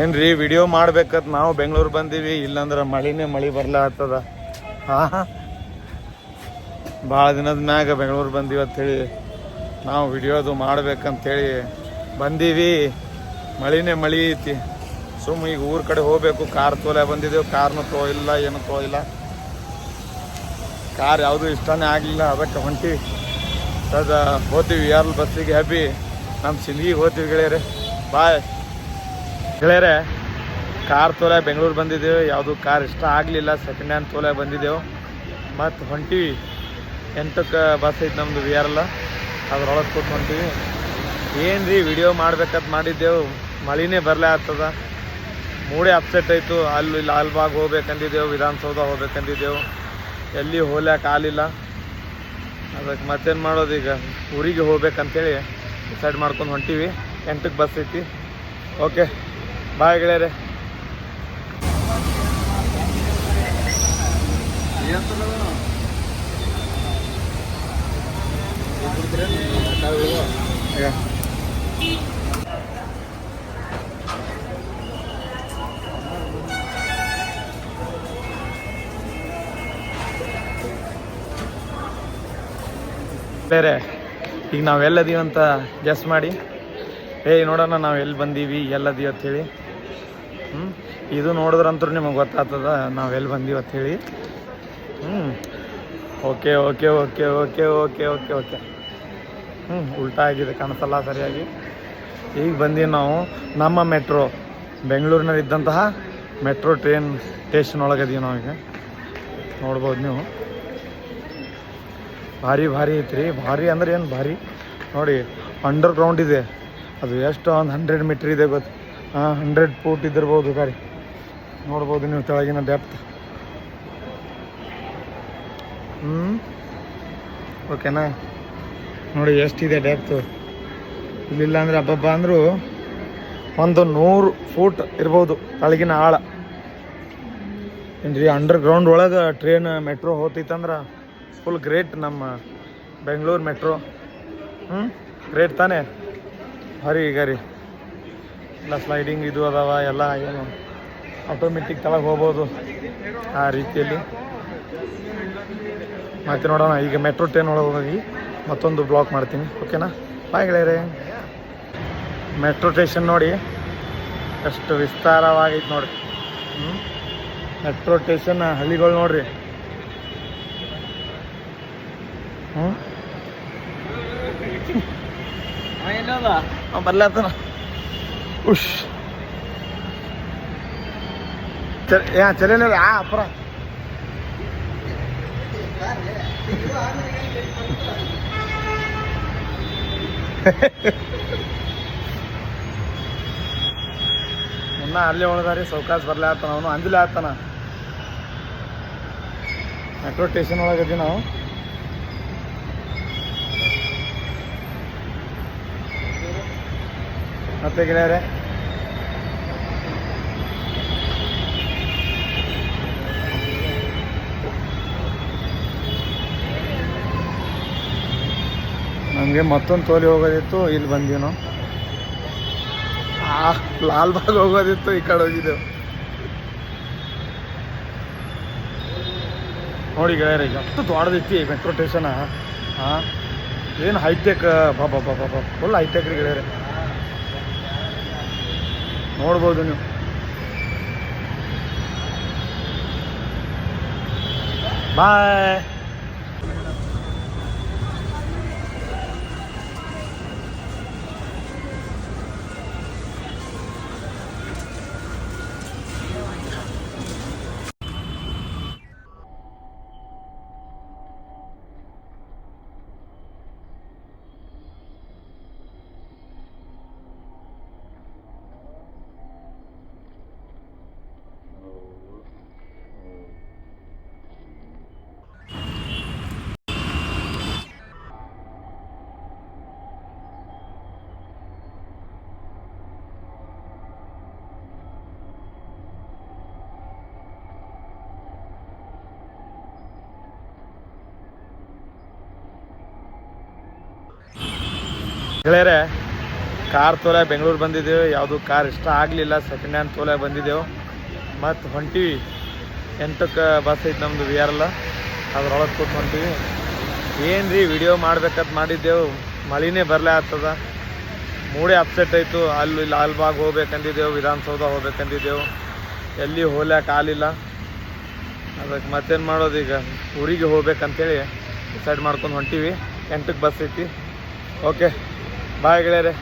ಏನ್ರಿ ವಿಡಿಯೋ ಮಾಡ್ಬೇಕತ್ ನಾವು, ಬೆಂಗಳೂರು ಬಂದೀವಿ, ಇಲ್ಲಾಂದ್ರೆ ಮಳಿನೇ ಮಳಿ ಬರ್ಲ ಆಗ್ತದ ಹಾ? ಭಾಳ ದಿನದ ಮ್ಯಾಗ ಬೆಂಗಳೂರು ಬಂದೀವಿ ಅಂತೇಳಿ ನಾವು ವಿಡಿಯೋದು ಮಾಡ್ಬೇಕಂತೇಳಿ ಬಂದೀವಿ. ಮಳಿನೇ ಮಳಿ ಐತಿ. ಸುಮ್ಮ ಈಗ ಊರ ಕಡೆ ಹೋಗ್ಬೇಕು, ಕಾರ್ ತೋಲೆ ಬಂದಿದ್ದೇವೆ ಕಾರ್ನು ತೋ ಇಲ್ಲ ಏನು ತೋ ಇಲ್ಲ ಕಾರ್ ಯಾವುದು ಇಷ್ಟನೇ ಆಗಲಿಲ್ಲ, ಅದಕ್ಕೆ ಹೊಂಟಿ ಸದ ಹೋತೀವಿ. ಯಾರು ಬಸ್ಸಿಗೆ ಹಬ್ಬಿ ನಮ್ಮ ಸಿಲ್ಗಿಗೆ ಹೋಗ್ತೀವಿ ಗೆಳೆಯರೆ. ಬಾಯ್. ಗೆಳೆಯರೆ, ಕಾರ್ ತೋಲೆ ಬೆಂಗಳೂರು ಬಂದಿದ್ದೇವೆ ಯಾವುದು ಕಾರ್ ಇಷ್ಟ ಆಗಲಿಲ್ಲ ಸೆಕೆಂಡ್ ಹ್ಯಾಂಡ್ ತೋಲೆ ಬಂದಿದ್ದೆವು ಮತ್ತು ಹೊಂಟಿವಿ. ಎಂಟಕ್ಕೆ ಬಸ್ ಐತೆ ನಮ್ಮದು ವಿ ಆರ್ ಎಲ್ಲ ಅದ್ರೊಳಗೆ ಕೂತ್ ಹೊಂಟಿವಿ. ಏನು ರೀ ವಿಡಿಯೋ ಮಾಡ್ಬೇಕಂತ ಮಾಡಿದ್ದೆವು? ಮಳಿನೇ ಬರಲೇ ಆಗ್ತದ. ಮೂಡೇ ಅಪ್ಸೆಟ್ ಆಯಿತು. ಅಲ್ಲಿ ಲಾಲ್ಬಾಗ್ ಹೋಗ್ಬೇಕಂದಿದ್ದೆವು, ವಿಧಾನಸೌಧ ಹೋಗ್ಬೇಕಂದಿದ್ದೆವು. ಎಲ್ಲಿ ಹೋಗ್ಲಿಕ್ಕೆ ಆಗಲಿಲ್ಲ. ಅದಕ್ಕೆ ಮತ್ತೇನು ಮಾಡೋದು ಈಗ? ಊರಿಗೆ ಹೋಗ್ಬೇಕಂತೇಳಿ ಡಿಸೈಡ್ ಮಾಡ್ಕೊಂಡು ಹೊಂಟೀವಿ. ಎಂಟಕ್ಕೆ ಬಸ್ ಐತಿ. ಓಕೆ ಬಾಯ್ ಗೆಳೆಯರೆ. ಬೇರೆ ಈಗ ನಾವು ಎಲ್ಲದೀವಿ ಅಂತ ಗೆಸ್ ಮಾಡಿ. ಏಯ್ ನೋಡೋಣ ನಾವು ಎಲ್ಲಿ ಬಂದೀವಿ, ಎಲ್ಲದೀವಿ ಅಂತೇಳಿ ಹ್ಞೂ ಇದು ನೋಡಿದ್ರಂತೂ ನಿಮಗೆ ಗೊತ್ತಾಗ್ತದ, ನಾವು ಎಲ್ಲಿ ಬಂದೀವಿ ಅಂತೇಳಿ ಹ್ಞೂ okay okay okay okay okay okay okay. ಹ್ಞೂ ಉಲ್ಟಾ ಆಗಿದೆ ಕಾಣಿಸಲ್ಲ ಸರಿಯಾಗಿ. ಈಗ ಬಂದೀವಿ ನಾವು ನಮ್ಮ ಮೆಟ್ರೋ, ಬೆಂಗಳೂರಿನಲ್ಲಿ ಇದ್ದಂತಹ ಮೆಟ್ರೋ ಟ್ರೈನ್ ಸ್ಟೇಷನ್ ಒಳಗದೀವಿ ನಾವು ಈಗ. ನೋಡ್ಬೋದು ನೀವು. ಭಾರಿ ಭಾರಿ ಐತ್ರಿ. ಭಾರಿ ಅಂದ್ರೆ ಏನು ಭಾರಿ? ನೋಡಿ ಅಂಡರ್ ಗ್ರೌಂಡ್ ಇದೆ. ಅದು ಎಷ್ಟು ಒಂದು ಹಂಡ್ರೆಡ್ ಮೀಟ್ರ್ ಇದೆ ಗೊತ್ತು. ಹಾಂ ಹಂಡ್ರೆಡ್ ಫೂಟ್ ಇದ್ದಿರ್ಬೋದು ಗಾಡಿ. ನೋಡ್ಬೋದು ನೀವು ಕೆಳಗಿನ ಡೆಪ್ತ್ ಹ್ಞೂ ಓಕೆನಾ ನೋಡಿ, ಎಷ್ಟಿದೆ ಡೆಪ್ತು ಇಲ್ಲಿಲ್ಲ ಅಂದರೆ ಹಬ್ಬಬ್ಬ ಅಂದರೂ ಒಂದು ನೂರು ಫೂಟ್ ಇರ್ಬೋದು, ಕೆಳಗಿನ ಆಳ. ಏನು ಅಂಡರ್ ಗ್ರೌಂಡ್ ಒಳಗೆ ಟ್ರೈನ್ ಮೆಟ್ರೋ ಹೋತಿತ್ತಂದ್ರೆ ಫುಲ್ ಗ್ರೇಟ್ ನಮ್ಮ ಬೆಂಗಳೂರು ಮೆಟ್ರೋ ಹ್ಞೂ ಗ್ರೇಟ್ ತಾನೇ? ಹರಿ ಈಗ ಎಲ್ಲ ಸ್ಲೈಡಿಂಗ್ ಇದು ಅದಾವ ಎಲ್ಲ ಏನು ಆಟೋಮೆಟಿಕ್ ತಳಗೆ ಹೋಗ್ಬೋದು ಆ ರೀತಿಯಲ್ಲಿ. ಮತ್ತೆ ನೋಡೋಣ ಈಗ ಮೆಟ್ರೋ ಟ್ರೈನ್ ಒಳಗೋಗಿ ಹೋಗಿ ಮತ್ತೊಂದು ಬ್ಲಾಕ್ ಮಾಡ್ತೀನಿ ಓಕೆನಾ ಬಾಯ್ ಗೆಳೆಯರೆ. ಮೆಟ್ರೋ ಸ್ಟೇಷನ್ ನೋಡಿ ಎಷ್ಟು ವಿಸ್ತಾರವಾಗೈತೆ ನೋಡಿ ಹ್ಞೂ ಮೆಟ್ರೋ ಸ್ಟೇಷನ್ ಹಳ್ಳಿಗಳು ನೋಡ್ರಿ. ಹ್ಞೂ ಬರ್ಲಾತನ ಉಶ್ ಯಾ ಚಲೇನ ಆ ಅಪ್ಪರ ಮುನ್ನ ಅಲ್ಲೇ ಉಳ್ದಾರಿ ಸೌಕಾಸ್ ಬರ್ಲೇ ಆತನ ಅವನು ಅಂಜಲೇ ಆತನ ಮೆಟ್ರೋ ಸ್ಟೇಷನ್ ಒಳಗದಿ ನಾವು ಮತ್ತೆ ಗೆಳೆಯರೆ. ನಮಗೆ ಮತ್ತೊಂದು ತೋಲಿ ಹೋಗೋದಿತ್ತು, ಇಲ್ಲಿ ಬಂದೀವಿ ನಾವು ಆ ಲಾಲ್ಬಾಗ್ ಹೋಗೋದಿತ್ತು, ಈ ಕಡೆ ಹೋಗಿದ್ದೆವು ನೋಡಿ ಗೆಳೆಯರೆ, ಎಷ್ಟು ಈ ಮೆಟ್ರೋ ಸ್ಟೇಷನ್ ಹಾಂ ಏನು ಹೈಟೆಕ್ ಬಾಬಾ ಬಾಬಾ ಫುಲ್ ಹೈಟೆಕ್ ರೀ ಗೆಳೆಯರೆ. ನೋಡ್ಬೋದು ನೀವು. ಬಾಯ್ ಗೆಳೆಯರೆ, ಕಾರ್ ತೋಲೆ ಬೆಂಗಳೂರು ಬಂದಿದ್ದೇವೆ ಯಾವುದು ಕಾರ್ ಇಷ್ಟ ಆಗಲಿಲ್ಲ ಸೆಕೆಂಡ್ ಹ್ಯಾಂಡ್ ತೋಲೆ ಬಂದಿದ್ದೆವು ಮತ್ತು ಹೊಂಟಿವಿ. ಎಂಟಕ್ಕೆ ಬಸ್ ಐತೆ ನಮ್ಮದು ವಿ ಆರ್ ಎಲ್ಲ ಅದ್ರೊಳಗೆ ಕೂತ್ ಹೊಂಟಿವಿ. ಏನು ರೀ ವಿಡಿಯೋ ಮಾಡ್ಬೇಕಂತ ಮಾಡಿದ್ದೆವು? ಮಳಿನೇ ಬರಲೇ ಆಗ್ತದ. ಮೂಡೇ ಅಪ್ಸೆಟ್ ಆಯಿತು. ಅಲ್ಲಿ ಲಾಲ್ಬಾಗ್ ಹೋಗ್ಬೇಕಂದಿದ್ದೆವು, ವಿಧಾನಸೌಧ ಹೋಗ್ಬೇಕಂದಿದ್ದೆವು. ಎಲ್ಲಿ ಹೋಗ್ಲಿಕ್ಕೆ ಆಗಲಿಲ್ಲ. ಅದಕ್ಕೆ ಮತ್ತೇನು ಮಾಡೋದು ಈಗ? ಊರಿಗೆ ಹೋಗ್ಬೇಕಂತೇಳಿ ಡಿಸೈಡ್ ಮಾಡ್ಕೊಂಡು ಹೊಂಟೀವಿ. ಎಂಟಕ್ಕೆ ಬಸ್ ಐತಿ. ಓಕೆ ಬಾಯ್ ಗೆಳೆಯರೆ